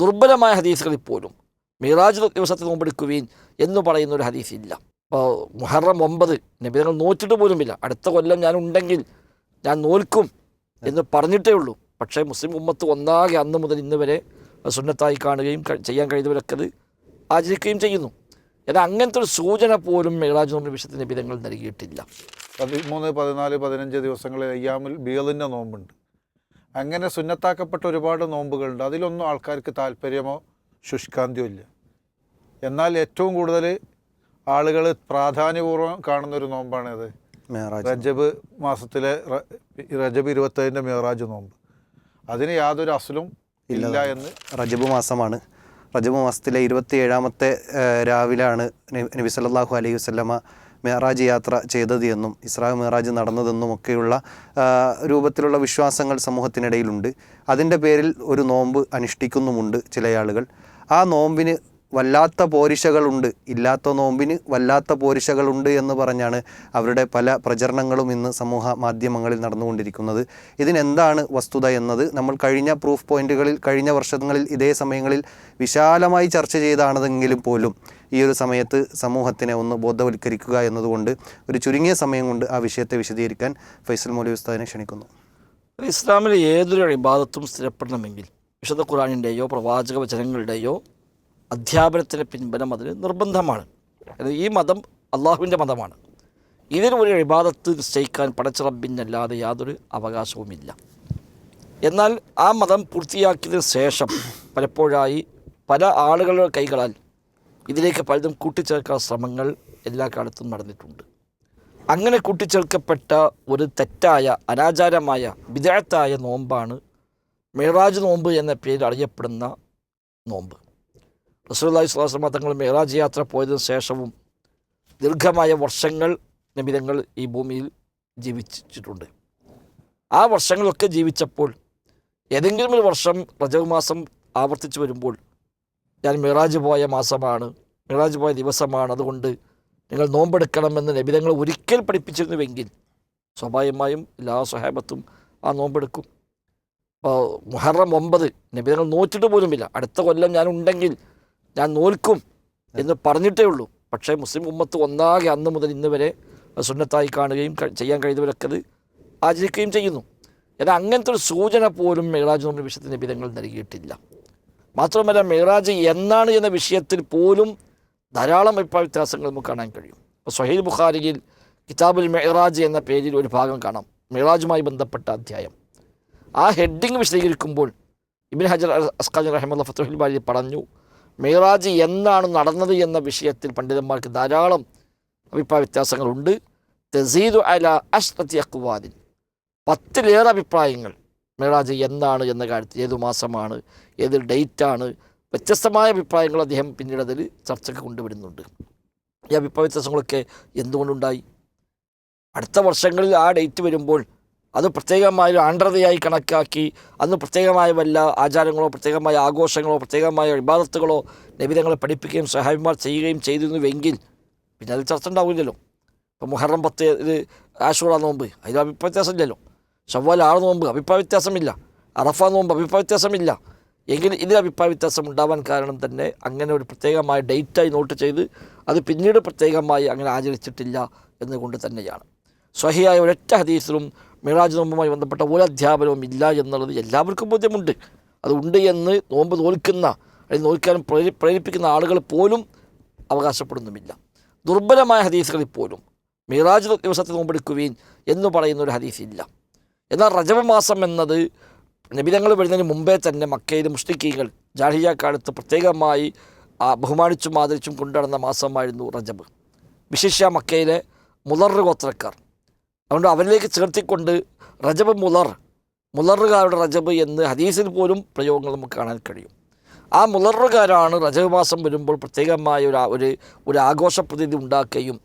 ദുർബലമായ ഹദീസുകളിൽ പോലും മിറാജ് ദിവസത്തിൽ നോമ്പെടുക്കുവീൻ എന്ന് പറയുന്ന ഒരു ഹദീസ് ഇല്ല ഇപ്പോൾ മുഹറം ഒമ്പത് നബിതങ്ങൾ നോറ്റിട്ട് പോലുമില്ല. അടുത്ത കൊല്ലം ഞാൻ ഉണ്ടെങ്കിൽ ഞാൻ നോൽക്കും എന്ന് പറഞ്ഞിട്ടേ ഉള്ളൂ. പക്ഷേ മുസ്ലിം ഉമ്മത്ത് ഒന്നാകെ അന്ന് മുതൽ ഇന്ന് വരെ സുന്നത്തായി കാണുകയും ചെയ്യാൻ കഴിയുന്നവരൊക്കെ അത് ആചരിക്കുകയും ചെയ്യുന്നു. എന്നാൽ അങ്ങനത്തെ ഒരു സൂചന പോലും മിറാജ് നോമ്പിന്റെ വിഷയത്തിൽ നബിതങ്ങൾ നൽകിയിട്ടില്ല. പതിമൂന്ന് പതിനാല് പതിനഞ്ച് ദിവസങ്ങളിൽ അയ്യാമിൽ ബിയലിന്റെ നോമ്പുണ്ട്. അങ്ങനെ സുന്നത്താക്കപ്പെട്ട ഒരുപാട് നോമ്പുകളുണ്ട്. അതിലൊന്നും ആൾക്കാർക്ക് താല്പര്യമോ ശുഷ്കാന്തിയോ ഇല്ല. എന്നാൽ ഏറ്റവും കൂടുതൽ ആളുകൾ പ്രാധാന്യപൂർവം കാണുന്ന ഒരു നോമ്പാണത് റജബ് മാസത്തിലെ റജബ് ഇരുപത്തേഴിന്റെ മേറാജ് നോമ്പ്. അതിന് യാതൊരു അസലും ഇല്ല എന്ന് റജബ് മാസമാണ്. റജബ് മാസത്തിലെ ഇരുപത്തി ഏഴാമത്തെ രാവിലാണ് നബി- സല്ലല്ലാഹു അലൈഹി വസല്ലമ മേറാജ് യാത്ര ചെയ്തത് എന്നും ഇസ്രാ മെഹറാജ് നടന്നതെന്നും ഒക്കെയുള്ള രൂപത്തിലുള്ള വിശ്വാസങ്ങൾ സമൂഹത്തിനിടയിലുണ്ട്. അതിന്റെ പേരിൽ ഒരു നോമ്പ് അനുഷ്ഠിക്കുന്നുമുണ്ട് ചില ആളുകൾ ആ നോമ്പിന് വല്ലാത്ത പോരിശകളുണ്ട്. ഇല്ലാത്ത നോമ്പിന് വല്ലാത്ത പോരിശകളുണ്ട് എന്ന് പറഞ്ഞാണ് അവരുടെ പല പ്രചരണങ്ങളും ഇന്ന് സമൂഹ മാധ്യമങ്ങളിൽ നടന്നുകൊണ്ടിരിക്കുന്നത്. ഇതിനെന്താണ് വസ്തുത എന്നത് നമ്മൾ കഴിഞ്ഞ പ്രൂഫ് പോയിന്റുകളിൽ കഴിഞ്ഞ വർഷങ്ങളിൽ ഇതേ സമയങ്ങളിൽ വിശാലമായി ചർച്ച ചെയ്താണതെങ്കിലും പോലും ഈ ഒരു സമയത്ത് സമൂഹത്തിനെ ഒന്ന് ബോധവൽക്കരിക്കുക എന്നതുകൊണ്ട് ഒരു ചുരുങ്ങിയ സമയം കൊണ്ട് ആ വിഷയത്തെ വിശദീകരിക്കാൻ ഫൈസൽ മൗലവി ഉസ്താദിനെ ക്ഷണിക്കുന്നു. ഇസ്ലാമിലെ ഏതൊരു ഇബാദത്തും സ്ഥിരപ്പെടണമെങ്കിൽ വിശുദ്ധ ഖുറാനിന്റെയോ പ്രവാചക വചനങ്ങളുടെയോ അധ്യാപനത്തിന്റെ പിൻബലം അതിന് നിർബന്ധമാണ്. ഈ മതം അള്ളാഹുവിന്റെ മതമാണ്. ഇതിന് ഒരു ഇബാദത്ത് നിശ്ചയിക്കാൻ പടച്ചിറബിനല്ലാതെ യാതൊരു അവകാശവുമില്ല. എന്നാൽ ആ മതം പൂർത്തിയാക്കിയതിന് ശേഷം പലപ്പോഴായി പല ആളുകളുടെ കൈകളാൽ ഇതിലേക്ക് പലതും കൂട്ടിച്ചേർക്കാൻ ശ്രമങ്ങൾ എല്ലാ കാലത്തും നടന്നിട്ടുണ്ട്. അങ്ങനെ കൂട്ടിച്ചേർക്കപ്പെട്ട ഒരു തെറ്റായ അനാചാരമായ വിദഗ്ധായ നോമ്പാണ് മേറാജ് നോമ്പ് എന്ന പേരിൽ അറിയപ്പെടുന്ന നോമ്പ്. അലൈഹി വസല്ലം തങ്ങൾ മേറാജ് യാത്ര പോയതിനു ശേഷവും ദീർഘമായ വർഷങ്ങൾ നിമിതങ്ങൾ ഈ ഭൂമിയിൽ ജീവിച്ചിട്ടുണ്ട്. ആ വർഷങ്ങളൊക്കെ ജീവിച്ചപ്പോൾ ഏതെങ്കിലും ഒരു വർഷം റജബ് മാസം ആവർത്തിച്ചു വരുമ്പോൾ ഞാൻ മിറാജ് പോയ മാസമാണ്. മിറാജ് പോയ ദിവസമാണ്. അതുകൊണ്ട് നിങ്ങൾ നോമ്പെടുക്കണമെന്ന് നബിതങ്ങൾ ഒരിക്കൽ പഠിപ്പിച്ചിരുന്നുവെങ്കിൽ സ്വാഭാവികമായും എല്ലാ സ്വഹാബത്തും ആ നോമ്പെടുക്കും. അപ്പോൾ മുഹറം ഒമ്പത് നബിതങ്ങൾ നോറ്റിട്ട് പോലുമില്ല അടുത്ത കൊല്ലം ഞാൻ ഉണ്ടെങ്കിൽ ഞാൻ നോൽക്കും എന്ന് പറഞ്ഞിട്ടേ ഉള്ളൂ. പക്ഷേ മുസ്ലിം ഉമ്മത്ത് ഒന്നാകെ അന്ന് മുതൽ ഇന്ന് വരെ സുന്നത്തായി കാണുകയും ചെയ്യാൻ കഴിയുന്നവരൊക്കെ അത് ആചരിക്കുകയും ചെയ്യുന്നു. എന്നാൽ അങ്ങനത്തെ ഒരു സൂചന പോലും മേളാജ് നോമ്പിന്റെ വിഷയത്തിൽ നബിതങ്ങൾ നൽകിയിട്ടില്ല. മാത്രമല്ല മിറാജ് എന്നാണ് എന്ന വിഷയത്തിൽ പോലും ധാരാളം അഭിപ്രായ വ്യത്യാസങ്ങൾ നമുക്ക് കാണാൻ കഴിയും. ഇപ്പോൾ സഹീൽ ബുഖാരിയിൽ കിതാബുൽ മെഹറാജ് എന്ന പേരിൽ ഒരു ഭാഗം കാണാം. മെഹറാജുമായി ബന്ധപ്പെട്ട അധ്യായം. ആ ഹെഡിങ് വിശദീകരിക്കുമ്പോൾ ഇബിൻ ഹജർ അസ്ഖാജ് റഹ്മുല്ല ഫത്തുഹിൽ ബാരി പറഞ്ഞു മെഹറാജ് എന്നാണ് നടന്നത് എന്ന വിഷയത്തിൽ പണ്ഡിതന്മാർക്ക് ധാരാളം അഭിപ്രായ വ്യത്യാസങ്ങളുണ്ട്. തസീദു അല അഷ്റത്തി അക്വാദിൻ പത്തിലേറെ അഭിപ്രായങ്ങൾ. മെഹറാജ് എന്താണ് എന്ന കാര്യത്തിൽ ഏതു മാസമാണ് ഏത് ഡേറ്റാണ് വ്യത്യസ്തമായ അഭിപ്രായങ്ങൾ അദ്ദേഹം പിന്നീട് അതിൽ ചർച്ചയ്ക്ക് കൊണ്ടുവരുന്നുണ്ട്. ഈ അഭിപ്രായ വ്യത്യാസങ്ങളൊക്കെ എന്തുകൊണ്ടുണ്ടായി? അടുത്ത വർഷങ്ങളിൽ ആ ഡേറ്റ് വരുമ്പോൾ അത് പ്രത്യേകമായ ഒരു ആണ്ഡ്രതയായി കണക്കാക്കി അന്ന് പ്രത്യേകമായ വല്ല ആചാരങ്ങളോ പ്രത്യേകമായ ആഘോഷങ്ങളോ പ്രത്യേകമായ വിവാദത്തുകളോ നബിതങ്ങളെ പഠിപ്പിക്കുകയും സഹായിമാർ ചെയ്യുകയും ചെയ്തിരുന്നുവെങ്കിൽ പിന്നെ അതിൽ ചർച്ച ഉണ്ടാവില്ലല്ലോ. ഇപ്പോൾ മുഹറം പത്ത് ആഷൂറ നോമ്പ് അതിൽ അഭിപ്രായ വ്യത്യാസമില്ലല്ലോ. ഷവ്വാൽ ആറ് നോമ്പ്. അഭിപ്രായ വ്യത്യാസമില്ല. അറഫ നോമ്പ്. അഭിപ്രായ വ്യത്യാസമില്ല. എങ്കിൽ ഇതിൽ അഭിപ്രായ വ്യത്യാസം ഉണ്ടാവാൻ കാരണം തന്നെ അങ്ങനെ ഒരു പ്രത്യേകമായ ഡേറ്റായി നോട്ട് ചെയ്ത് അത് പിന്നീട് പ്രത്യേകമായി അങ്ങനെ ആചരിച്ചിട്ടില്ല എന്നുകൊണ്ട് തന്നെയാണ്. സ്വഹിയായ ഒരൊറ്റ ഹദീസിലും മിറാജ് നോമ്പുമായി ബന്ധപ്പെട്ട ഒരു അധ്യാപനവും ഇല്ല എന്നുള്ളത് എല്ലാവർക്കും ബോധ്യമുണ്ട്. അതുണ്ട് എന്ന് നോമ്പ് നോൽക്കുന്ന അല്ലെങ്കിൽ നോൽക്കാനും പ്രേരി പ്രേരിപ്പിക്കുന്ന ആളുകൾ പോലും അവകാശപ്പെടുന്നുമില്ല. ദുർബലമായ ഹദീസുകളിൽ പോലും മിറാജ് ദിവസത്തെ നോമ്പെടുക്കുവീൻ എന്ന് പറയുന്ന ഒരു ഹദീസ് ഇല്ല. എന്നാൽ റജബ മാസം എന്നത് നിബിധങ്ങൾ വരുന്നതിന് മുമ്പേ തന്നെ മക്കയിൽ മുഷ്ടിക്കീകൾ ജാഹിയ കാലത്ത് പ്രത്യേകമായി ബഹുമാനിച്ചും ആദരിച്ചും കൊണ്ടുനടന്ന മാസമായിരുന്നു റജബ്. വിശേഷ മക്കയിലെ മുലർ ഗോത്രക്കാർ. അതുകൊണ്ട് അവരിലേക്ക് ചേർത്തിക്കൊണ്ട് റജബ് മുലർ മുലറുകാരുടെ റജബ് എന്ന് ഹദീസിൽ പോലും പ്രയോഗങ്ങൾ നമുക്ക് കാണാൻ കഴിയും. ആ മുലറുകാരാണ് റജബ് മാസം വരുമ്പോൾ പ്രത്യേകമായ ഒരു ഒരു ആഘോഷ പ്രതീതി ഉണ്ടാക്കുകയും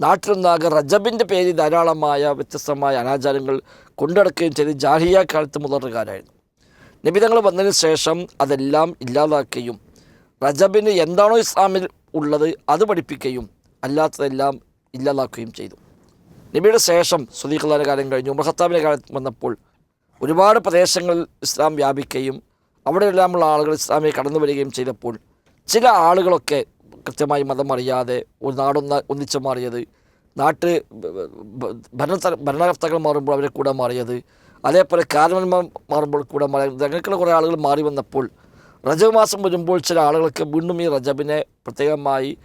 നാട്ടിലൊന്നാകെ റജബിന്റെ പേരിൽ ധാരാളമായ വ്യത്യസ്തമായ അനാചാരങ്ങൾ കൊണ്ടുനടക്കുകയും ചെയ്ത് ജാഹിയ കാലത്ത് മുതലുകാരായിരുന്നു നിബിതങ്ങൾ വന്നതിന് ശേഷം അതെല്ലാം ഇല്ലാതാക്കുകയും റജബിന് എന്താണോ ഇസ്ലാമിൽ ഉള്ളത് അത് പഠിപ്പിക്കുകയും അല്ലാത്തതെല്ലാം ഇല്ലാതാക്കുകയും ചെയ്തു. നബിയുടെ ശേഷം സുദീഖുല്ലാന്റെ കാലം കഴിഞ്ഞു. മഹത്താബിന്റെ കാലത്ത് കാലം വന്നപ്പോൾ ഒരുപാട് പ്രദേശങ്ങളിൽ ഇസ്ലാം വ്യാപിക്കുകയും അവിടെയെല്ലാമുള്ള ആളുകൾ ഇസ്ലാമിൽ കടന്നു വരികയും ചെയ്തപ്പോൾ ചില ആളുകളൊക്കെ കൃത്യമായി മതം അറിയാതെ ഒരു നാടൊന്ന ഒന്നിച്ചു മാറിയത്. നാട്ട് ഭരണ ഭരണകർത്താക്കൾ മാറുമ്പോൾ അവരെ കൂടെ മാറിയത്. അതേപോലെ കാരണന്മാർ മാറുമ്പോൾ കൂടെ മാറിയത്. അങ്ങനെയൊക്കെയുള്ള കുറേ ആളുകൾ മാറി വന്നപ്പോൾ റജബ് മാസം വരുമ്പോൾ ചില ആളുകൾക്ക് വീണ്ടും ഈ റജബിനെ പ്രത്യേകമായി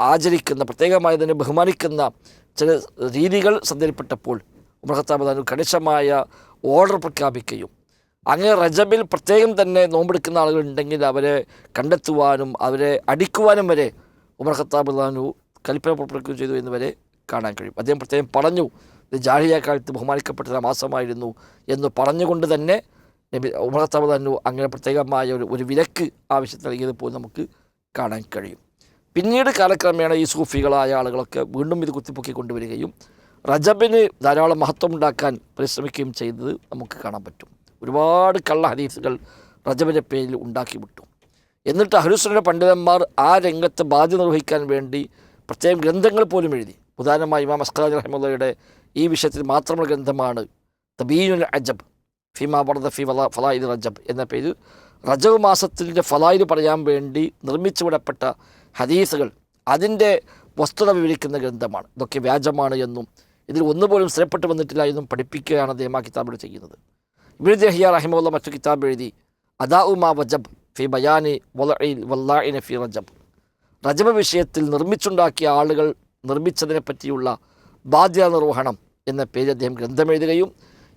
ആചരിക്കുന്ന പ്രത്യേകമായി അതിനെ ബഹുമാനിക്കുന്ന ചില രീതികൾ ശ്രദ്ധയിൽപ്പെട്ടപ്പോൾ ഉമർ കണിശമായ ഓർഡർ പ്രഖ്യാപിക്കുകയും അങ്ങനെ റജബിൽ പ്രത്യേകം തന്നെ നോമ്പെടുക്കുന്ന ആളുകൾ ഉണ്ടെങ്കിൽ അവരെ കണ്ടെത്തുവാനും അവരെ അടിക്കുവാനും വരെ ഉമർ ഖത്താബ് ഖത്താബ്ലാനു കൽപ്പന പുറപ്പെടുക്കുകയും ചെയ്തു എന്ന് വരെ കാണാൻ കഴിയും. അദ്ദേഹം പ്രത്യേകം പറഞ്ഞു ഇത് ജാഹിയ കാലത്ത് ബഹുമാനിക്കപ്പെട്ട മാസമായിരുന്നു എന്ന് പറഞ്ഞുകൊണ്ട് തന്നെ നബി ഉമർ ഖത്താബ് ഖത്താബ്ലാനു അങ്ങനെ പ്രത്യേകമായ ഒരു ഒരു വിലക്ക് ആവശ്യത്തിൽ നൽകിയത് പോലും നമുക്ക് കാണാൻ കഴിയും. പിന്നീട് കാലക്രമേണ ഈ സൂഫികളായ ആളുകളൊക്കെ വീണ്ടും ഇത് കുത്തിപ്പൊക്കി കൊണ്ടുവരികയും റജബിന് ധാരാളം മഹത്വം ഉണ്ടാക്കാൻ പരിശ്രമിക്കുകയും ചെയ്തത് നമുക്ക് കാണാൻ പറ്റും. ഒരുപാട് കള്ള ഹദീസുകൾ റജബിന്റെ പേരിൽ ഉണ്ടാക്കി വിട്ടു. എന്നിട്ട് അഹ്ലുസുന്നയുടെ പണ്ഡിതന്മാർ ആ രംഗത്ത് ബാധ്യത നിർവഹിക്കാൻ വേണ്ടി പ്രത്യേകം ഗ്രന്ഥങ്ങൾ പോലും എഴുതി. ഉദാഹരണമായി ഇമാം അസ്ഖാദ് റഹ്മുള്ളയുടെ ഈ വിഷയത്തിൽ മാത്രമുള്ള ഗ്രന്ഥമാണ് തബീനുൽ അജബ് ഫിമാ ബർദ ഫി ഫലാ ഫലായിദ് റജബ് എന്ന പേര് റജബ് മാസത്തിന്റെ ഫലായിദ് പറയാൻ വേണ്ടി നിർമ്മിച്ചു വിടപ്പെട്ട ഹദീസുകൾ അതിന്റെ വസ്തുത വിവരിക്കുന്ന ഗ്രന്ഥമാണ്. ഇതൊക്കെ വ്യാജമാണ് എന്നും ഇതിൽ ഒന്നുപോലും സ്ഥിരപ്പെട്ട് വന്നിട്ടില്ല എന്നും പഠിപ്പിക്കുകയാണ് അദ്ദേഹം ആ കിതാബിൽ ചെയ്യുന്നത്. ഇബിൻ ദഹിയ റഹിമുള്ള മറ്റു കിതാബ് എഴുതി അദാ ഉമാ വജബ് ഫി ബയാനി വലഇൽ വല്ലാഇന ഫി റജബ് റജബ് വിഷയത്തിൽ നിർമ്മിച്ചുണ്ടാക്കിയ ആളുകൾ നിർമ്മിച്ചതിനെ പറ്റിയുള്ള ബാധ്യത നിർവഹണം എന്ന പേരിൽ അദ്ദേഹം ഗ്രന്ഥമെഴുതുകയും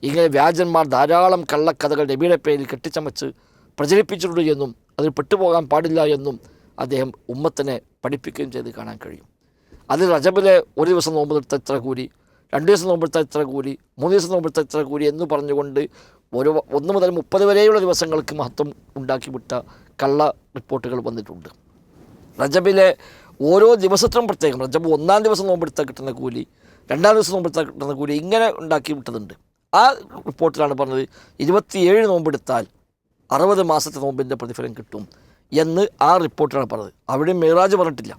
ഇങ്ങനെ വ്യാജന്മാർ ധാരാളം കള്ളക്കഥകൾ നബിയുടെ പേരിൽ കെട്ടിച്ചമച്ച് പ്രചരിപ്പിച്ചിട്ടുണ്ട് എന്നും അതിൽ പെട്ടുപോകാൻ പാടില്ല എന്നും അദ്ദേഹം ഉമ്മത്തിനെ പഠിപ്പിക്കുകയും ചെയ്ത് കാണാൻ കഴിയും. അതിൽ റജബിലെ ഒരു ദിവസം നോമ്പെടുത്ത ഇത്ര കൂലി രണ്ട് ദിവസം നോമ്പെടുത്ത ഇത്ര കൂലി മൂന്ന് ദിവസം നോമ്പെടുത്ത ഇത്ര കൂലി എന്ന് പറഞ്ഞുകൊണ്ട് ഒരു ഒന്ന് മുതൽ മുപ്പത് വരെയുള്ള ദിവസങ്ങൾക്ക് മഹത്വം ഉണ്ടാക്കി വിട്ട കള്ള റിപ്പോർട്ടുകൾ വന്നിട്ടുണ്ട്. റജബിലെ ഓരോ ദിവസത്തിനും പ്രത്യേകം റജബ് ഒന്നാം ദിവസം നോമ്പെടുത്താൽ കിട്ടുന്ന കൂലി രണ്ടാം ദിവസം നോമ്പെടുത്താൽ കിട്ടുന്ന കൂലി ഇങ്ങനെ ഉണ്ടാക്കി വിട്ടതുണ്ട് ആ റിപ്പോർട്ടിലാണ് പറഞ്ഞത് ഇരുപത്തിയേഴ് നോമ്പെടുത്താൽ അറുപത് മാസത്തെ നോമ്പിന്റെ പ്രതിഫലം കിട്ടും എന്ന് ആ റിപ്പോർട്ടിലാണ് പറഞ്ഞത്. അവിടെ മേറാജ് പറഞ്ഞിട്ടില്ല.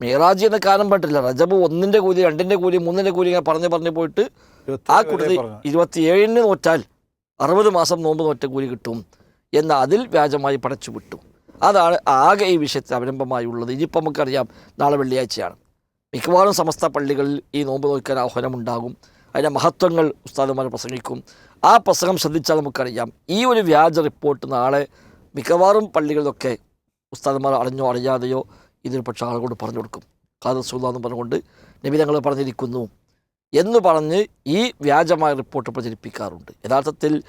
മേറാജ് എന്ന കാരണം പറഞ്ഞിട്ടില്ല. റജബ് ഒന്നിന്റെ കൂലി രണ്ടിന്റെ കൂലി മൂന്നിന്റെ കൂലി ഇങ്ങനെ പറഞ്ഞ് പറഞ്ഞ് പോയിട്ട് ആ കൂട്ടത്തിൽ ഇരുപത്തിയേഴിന് നോറ്റാൽ അറുപത് മാസം നോമ്പ് നോറ്റ കൂലി കിട്ടും എന്ന അതിൽ വ്യാജമായി പടച്ചു വിട്ടു അതാണ് ആകെ ഈ വിഷയത്തിൽ അവലംബമായുള്ളത്. ഇനിയിപ്പോൾ നമുക്കറിയാം നാളെ വെള്ളിയാഴ്ചയാണ്. മിക്കവാറും സമസ്ത പള്ളികളിൽ ഈ നോമ്പ് നോക്കാൻ ആഹ്വാനമുണ്ടാകും. അതിന്റെ മഹത്വങ്ങൾ ഉസ്താദുമാർ പ്രസംഗിക്കും. ആ പ്രസംഗം ശ്രദ്ധിച്ചാൽ നമുക്കറിയാം ഈ ഒരു വ്യാജ റിപ്പോർട്ട് നാളെ മിക്കവാറും പള്ളികളിലൊക്കെ ഉസ്താദന്മാർ അറിഞ്ഞോ അറിയാതെയോ ഇതിൽ പക്ഷേ ആളുകളോട് പറഞ്ഞു കൊടുക്കും. എന്ന് പറഞ്ഞുകൊണ്ട് നബി തങ്ങൾ പറഞ്ഞിരിക്കുന്നു എന്ന് പറഞ്ഞ് ഈ വ്യാജമായ റിപ്പോർട്ട് പ്രചരിപ്പിക്കാറുണ്ട്. യഥാർത്ഥത്തിൽ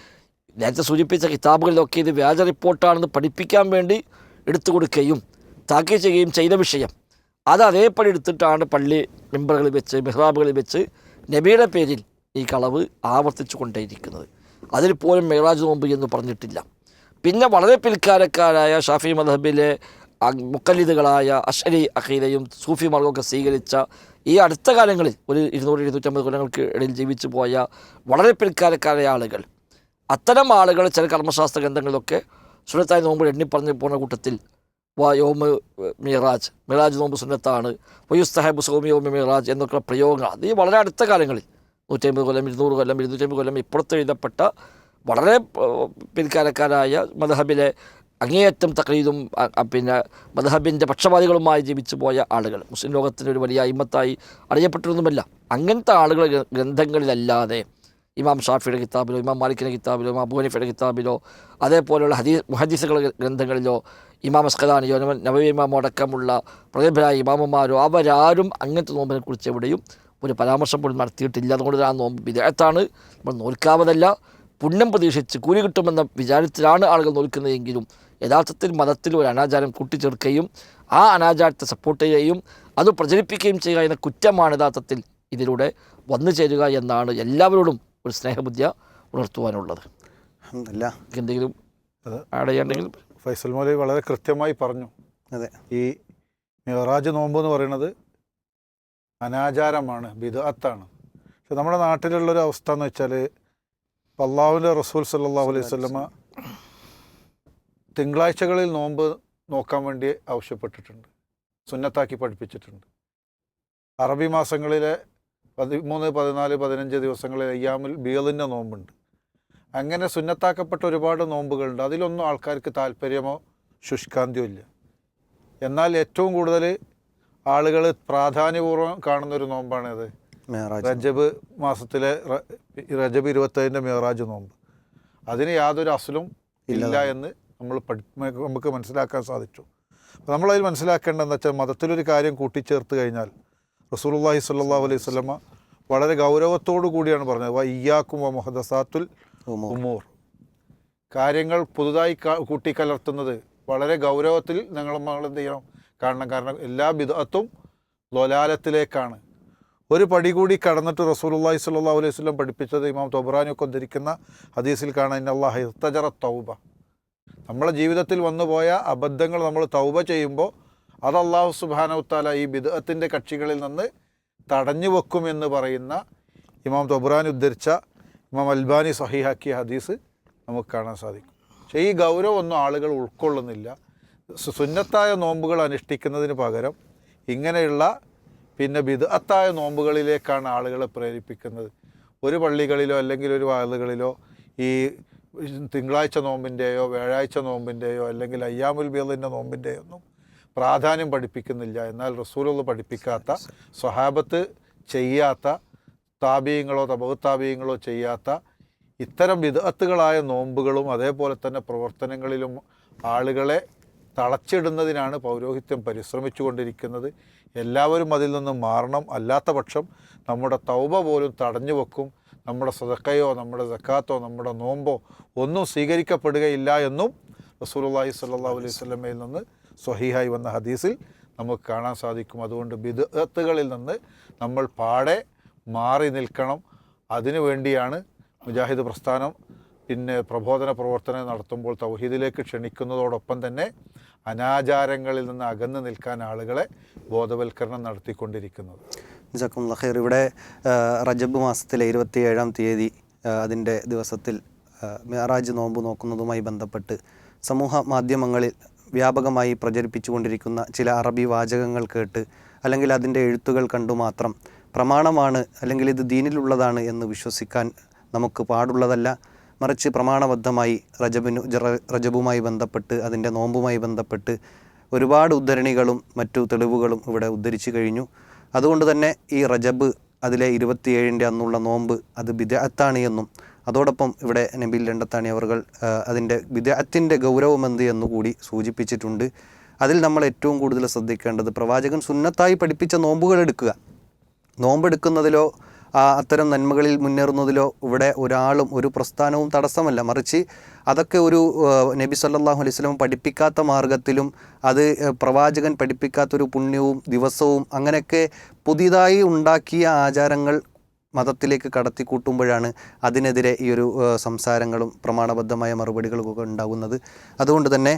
നേരത്തെ സൂചിപ്പിച്ച കിതാബുകളിലൊക്കെ ഇത് വ്യാജ റിപ്പോർട്ടാണെന്ന് പഠിപ്പിക്കാൻ വേണ്ടി എടുത്തു കൊടുക്കുകയും താക്കീത് ചെയ്യുകയും ചെയ്ത വിഷയം. അത് അതേപടി എടുത്തിട്ടാണ് പള്ളി മെമ്പറുകളിൽ വെച്ച് മെഹ്റാബുകളിൽ വെച്ച് നബിയുടെ പേരിൽ ഈ കളവ് ആവർത്തിച്ചു കൊണ്ടേയിരിക്കുന്നത്. അതിൽ പോലും മെഹ്റാജ് നോമ്പ് എന്ന് പറഞ്ഞിട്ടില്ല. പിന്നെ വളരെ പിൽക്കാലക്കാരായ ഷാഫി മദഹബിലെ മുക്കല്ലിദുകളായ അഷരി അഖീദയും സൂഫി മാർഗമൊക്കെ സ്വീകരിച്ച ഈ അടുത്ത കാലങ്ങളിൽ ഒരു ഇരുന്നൂറ് ഇരുന്നൂറ്റമ്പത് കൊല്ലങ്ങൾക്ക് ഇടയിൽ ജീവിച്ചു പോയ വളരെ പിൽക്കാലക്കാരായ ആളുകൾ അത്തരം ആളുകൾ ചില കർമ്മശാസ്ത്ര ഗ്രന്ഥങ്ങളിലൊക്കെ സുനത്തായി നോമ്പ് എണ്ണി പറഞ്ഞു പോണ കൂട്ടത്തിൽ വായോമ മിറാജ് മിറാജ് നോമ്പ് സുന്നത്താണ് വയുസ്തഹബ് സോമി യോമി മിറാജ് എന്നൊക്കെ പ്രയോഗങ്ങൾ. അത് ഈ വളരെ അടുത്ത കാലങ്ങളിൽ നൂറ്റമ്പത് കൊല്ലം ഇരുന്നൂറ് കൊല്ലം ഇരുന്നൂറ്റമ്പത് കൊല്ലം ഇപ്പുറത്ത് എഴുതപ്പെട്ട വളരെ പിൽക്കാലക്കാരായ മദഹബിലെ അങ്ങേയറ്റം തക്രീതും പിന്നെ മദഹബിന്റെ പക്ഷപാതികളുമായി ജീവിച്ചു പോയ ആളുകൾ. മുസ്ലിം ലോകത്തിന്റെ ഒരു വലിയ അയിമത്തായി അറിയപ്പെട്ടിരുന്നുമല്ല. അങ്ങനത്തെ ആളുകൾ ഗ്ര- ഗ്രന്ഥങ്ങളിലല്ലാതെ ഇമാം ഷാഫിയുടെ കിതാബിലോ ഇമാം മാലിക്കിന്റെ കിതാബിലോ ഇമാം അബൂഹനിഫയുടെ കിതാബിലോ അതേപോലെയുള്ള ഹദീ മുഹദീസുകളുടെ ഗ്രന്ഥങ്ങളിലോ ഇമാം അസ്കലാനിയോ നവീ ഇമാമോ അടക്കമുള്ള പ്രഗത്ഭരായ ഇമാമന്മാരോ അവരാരും അങ്ങനത്തെ നോമ്പിനെ കുറിച്ച് എവിടെയും ഒരു പരാമർശം പോലും നടത്തിയിട്ടില്ല. അതുകൊണ്ട് ആ നോമ്പ് വിദേഹത്താണ്. നമ്മൾ നോൽക്കാവതല്ല. പുണ്യം പ്രതീക്ഷിച്ച് കൂലി കിട്ടുമെന്ന വിചാരത്തിലാണ് ആളുകൾ നോൽക്കുന്നതെങ്കിലും യഥാർത്ഥത്തിൽ മതത്തിൽ ഒരു അനാചാരം കൂട്ടിച്ചേർക്കുകയും ആ അനാചാരത്തെ സപ്പോർട്ട് ചെയ്യുകയും അത് പ്രചരിപ്പിക്കുകയും ചെയ്യുക എന്ന കുറ്റമാണ് യഥാർത്ഥത്തിൽ ഇതിലൂടെ വന്നു ചേരുക എന്നാണ് എല്ലാവരോടും ഒരു സ്നേഹബുദ്ധിയ ഉണർത്തുവാനുള്ളത്. അല്ല എന്തെങ്കിലും ആഡ് ചെയ്യണ്ടെങ്കിൽ ഫൈസൽ മോലി വളരെ കൃത്യമായി പറഞ്ഞു. അതെ. ഈ മിറാജ് നോമ്പ് എന്ന് പറയുന്നത് അനാചാരമാണ് ബിദഅത്താണ്. പക്ഷെ നമ്മുടെ നാട്ടിലുള്ളൊരു അവസ്ഥ എന്ന് വെച്ചാൽ അള്ളാഹുവിന്റെ റസൂൽ സല്ലാ അലൈഹി വസല്ലമ തിങ്കളാഴ്ചകളിൽ നോമ്പ് നോക്കാൻ വേണ്ടി ആവശ്യപ്പെട്ടിട്ടുണ്ട്. സുന്നത്താക്കി പഠിപ്പിച്ചിട്ടുണ്ട്. അറബി മാസങ്ങളിലെ പതിമൂന്ന് പതിനാല് പതിനഞ്ച് ദിവസങ്ങളിൽ അയ്യാമിൽ ബിയലിന്റെ നോമ്പുണ്ട്. അങ്ങനെ സുന്നത്താക്കപ്പെട്ട ഒരുപാട് നോമ്പുകളുണ്ട്. അതിലൊന്നും ആൾക്കാർക്ക് താല്പര്യമോ ശുഷ്കാന്തിയോ ഇല്ല. എന്നാൽ ഏറ്റവും കൂടുതൽ ആളുകൾ പ്രാധാന്യപൂർവം കാണുന്നൊരു നോമ്പാണത് റജബ് മാസത്തിലെ റജബ് ഇരുപത്തേഴിന്റെ മേറാജ് നോമ്പ്. അതിന് യാതൊരു അസലും ഇല്ല എന്ന് നമ്മൾ പഠി നമുക്ക് മനസ്സിലാക്കാൻ സാധിച്ചു. അപ്പോൾ നമ്മളതിൽ മനസ്സിലാക്കേണ്ടതെന്ന് വെച്ചാൽ മതത്തിലൊരു കാര്യം കൂട്ടിച്ചേർത്ത് കഴിഞ്ഞാൽ റസൂലുള്ളാഹി സ്വല്ലല്ലാഹു അലൈഹി സ്വലമ വളരെ ഗൗരവത്തോടു കൂടിയാണ് പറഞ്ഞത്. വ ഇയാക്കും വ മുഹദസാത്തുൽ ഉമൂർ. കാര്യങ്ങൾ പുതുതായി കൂട്ടിക്കലർത്തുന്നത് വളരെ ഗൗരവത്തിൽ ഞങ്ങൾ നമ്മൾ എന്ത് ചെയ്യണം? കാണണം. കാരണം എല്ലാ വിധത്തും ലൊലാലത്തിലേക്കാണ് ഒരു പടി കൂടി കടന്നിട്ട് റസൂലുള്ളാഹി സ്വല്ലല്ലാഹു അലൈഹി വസല്ലം പഠിപ്പിച്ചത് ഇമാം തൊബ്രാനിയൊക്കെ ഉദ്ധരിക്കുന്ന ഹദീസിൽ കാണാൻ അള്ളാഹ് ഇർത്തജറ തൗബ. നമ്മളെ ജീവിതത്തിൽ വന്നുപോയ അബദ്ധങ്ങൾ നമ്മൾ തൗബ ചെയ്യുമ്പോൾ അത് അള്ളാഹു സുബാനവുത്താല ഈ ബിദത്തിന്റെ കക്ഷികളിൽ നിന്ന് തടഞ്ഞു വെക്കുമെന്ന് പറയുന്ന ഇമാം തൊബുറാൻ ഉദ്ധരിച്ച ഇമാം അൽബാനി സഹിഹാക്കിയ ഹദീസ് നമുക്ക് കാണാൻ സാധിക്കും. പക്ഷേ ഈ ഗൗരവമൊന്നും ആളുകൾ ഉൾക്കൊള്ളുന്നില്ല. സുന്നത്തായ നോമ്പുകൾ അനുഷ്ഠിക്കുന്നതിന് പകരം ഇങ്ങനെയുള്ള പിന്നെ ബിദത്തായ നോമ്പുകളിലേക്കാണ് ആളുകളെ പ്രേരിപ്പിക്കുന്നത്. ഒരു പള്ളികളിലോ അല്ലെങ്കിൽ ഒരു വാളുകളിലോ ഈ തിങ്കളാഴ്ച നോമ്പിന്റെയോ വ്യാഴാഴ്ച നോമ്പിന്റെയോ അല്ലെങ്കിൽ അയ്യാമുൽ ബിയലിന്റെ നോമ്പിന്റെയോ ഒന്നും പ്രാധാന്യം പഠിപ്പിക്കുന്നില്ല. എന്നാൽ റസൂലുള്ള പഠിപ്പിക്കാത്ത സ്വഹാബത്ത് ചെയ്യാത്ത താപീയങ്ങളോ തപകുത്താപീയങ്ങളോ ചെയ്യാത്ത ഇത്തരം വിദഗ്ധകളായ നോമ്പുകളും അതേപോലെ തന്നെ പ്രവർത്തനങ്ങളിലും ആളുകളെ തളച്ചിടുന്നതിനാണ് പൗരോഹിത്യം പരിശ്രമിച്ചു കൊണ്ടിരിക്കുന്നത് എല്ലാവരും അതിൽ നിന്ന് മാറണം. അല്ലാത്ത പക്ഷം നമ്മുടെ തൗബ പോലും തടഞ്ഞു വെക്കും നമ്മുടെ സദക്കയോ നമ്മുടെ സക്കാത്തോ നമ്മുടെ നോമ്പോ ഒന്നും സ്വീകരിക്കപ്പെടുകയില്ല എന്നും റസൂലുള്ളാഹി സ്വല്ലല്ലാഹു അലൈഹി വസല്ലമയിൽ നിന്ന് സ്വഹീഹായി വന്ന ഹദീസിൽ നമുക്ക് കാണാൻ സാധിക്കും. അതുകൊണ്ട് ബിദത്തുകളിൽ നിന്ന് നമ്മൾ പാടെ മാറി നിൽക്കണം. അതിനു വേണ്ടിയാണ് മുജാഹിദ് പ്രസ്ഥാനം പിന്നെ പ്രബോധന പ്രവർത്തനം നടത്തുമ്പോൾ തൗഹീദിലേക്ക് ക്ഷണിക്കുന്നതോടൊപ്പം തന്നെ അനാചാരങ്ങളിൽ നിന്ന് അകന്നു നിൽക്കാൻ ആളുകളെ ബോധവൽക്കരണം നടത്തിക്കൊണ്ടിരിക്കുന്നത്. ജസാക്കുമുല്ലാ ഖൈർ. ഇവിടെ റജബ് മാസത്തിലെ ഇരുപത്തി ഏഴാം തീയതി അതിന്റെ ദിവസത്തിൽ മെഹറാജ് നോമ്പ് നോക്കുന്നതുമായി ബന്ധപ്പെട്ട് സമൂഹ മാധ്യമങ്ങളിൽ വ്യാപകമായി പ്രചരിപ്പിച്ചുകൊണ്ടിരിക്കുന്ന ചില അറബി വാചകങ്ങൾ കേട്ട് അല്ലെങ്കിൽ അതിന്റെ എഴുത്തുകൾ കണ്ടു മാത്രം പ്രമാണമാണ് അല്ലെങ്കിൽ ഇത് ദീനിലുള്ളതാണ് എന്ന് വിശ്വസിക്കാൻ നമുക്ക് പാടുള്ളതല്ല. മറിച്ച് പ്രമാണബദ്ധമായി റജബിനു റജബുമായി ബന്ധപ്പെട്ട് അതിന്റെ നോമ്പുമായി ബന്ധപ്പെട്ട് ഒരുപാട് ഉദ്ധരണികളും മറ്റു തെളിവുകളും ഇവിടെ ഉദ്ധരിച്ചു കഴിഞ്ഞു. അതുകൊണ്ട് തന്നെ ഈ റജബ് അതിലെ ഇരുപത്തിയേഴിന്റെ അന്നുള്ള നോമ്പ് അത് ബിദഅത്താണ് എന്നും അതോടൊപ്പം ഇവിടെ നബിൽ രണ്ടത്താണി അവർ അതിന്റെ ബിദഅത്തിന്റെ ഗൗരവമെന്ത് എന്നുകൂടി സൂചിപ്പിച്ചിട്ടുണ്ട്. അതിൽ നമ്മൾ ഏറ്റവും കൂടുതൽ ശ്രദ്ധിക്കേണ്ടത് പ്രവാചകൻ സുന്നത്തായി പഠിപ്പിച്ച നോമ്പുകൾ എടുക്കുക. നോമ്പെടുക്കുന്നതിലോ അത്തരം നന്മകളിൽ മുന്നേറുന്നതിലോ ഇവിടെ ഒരാളും ഒരു പ്രസ്ഥാനവും തടസ്സമല്ല. മറിച്ച് അതൊക്കെ ഒരു നബി സല്ലാഹു അലൈഹി വസല്ലം പഠിപ്പിക്കാത്ത മാർഗത്തിലും അത് പ്രവാചകൻ പഠിപ്പിക്കാത്തൊരു പുണ്യവും ദിവസവും അങ്ങനെയൊക്കെ പുതിയതായി ഉണ്ടാക്കിയ ആചാരങ്ങൾ മതത്തിലേക്ക് കടത്തിക്കൂട്ടുമ്പോഴാണ് അതിനെതിരെ ഈ ഒരു സംസാരങ്ങളും പ്രമാണബദ്ധമായ മറുപടികളും ഒക്കെ ഉണ്ടാകുന്നത്. അതുകൊണ്ട് തന്നെ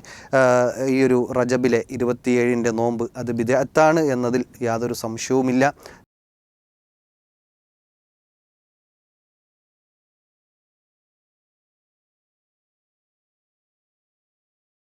ഈ ഒരു റജബിലെ ഇരുപത്തിയേഴിന്റെ നോമ്പ് അത് ബിദഅത്താണ് എന്നതിൽ യാതൊരു സംശയവുമില്ല.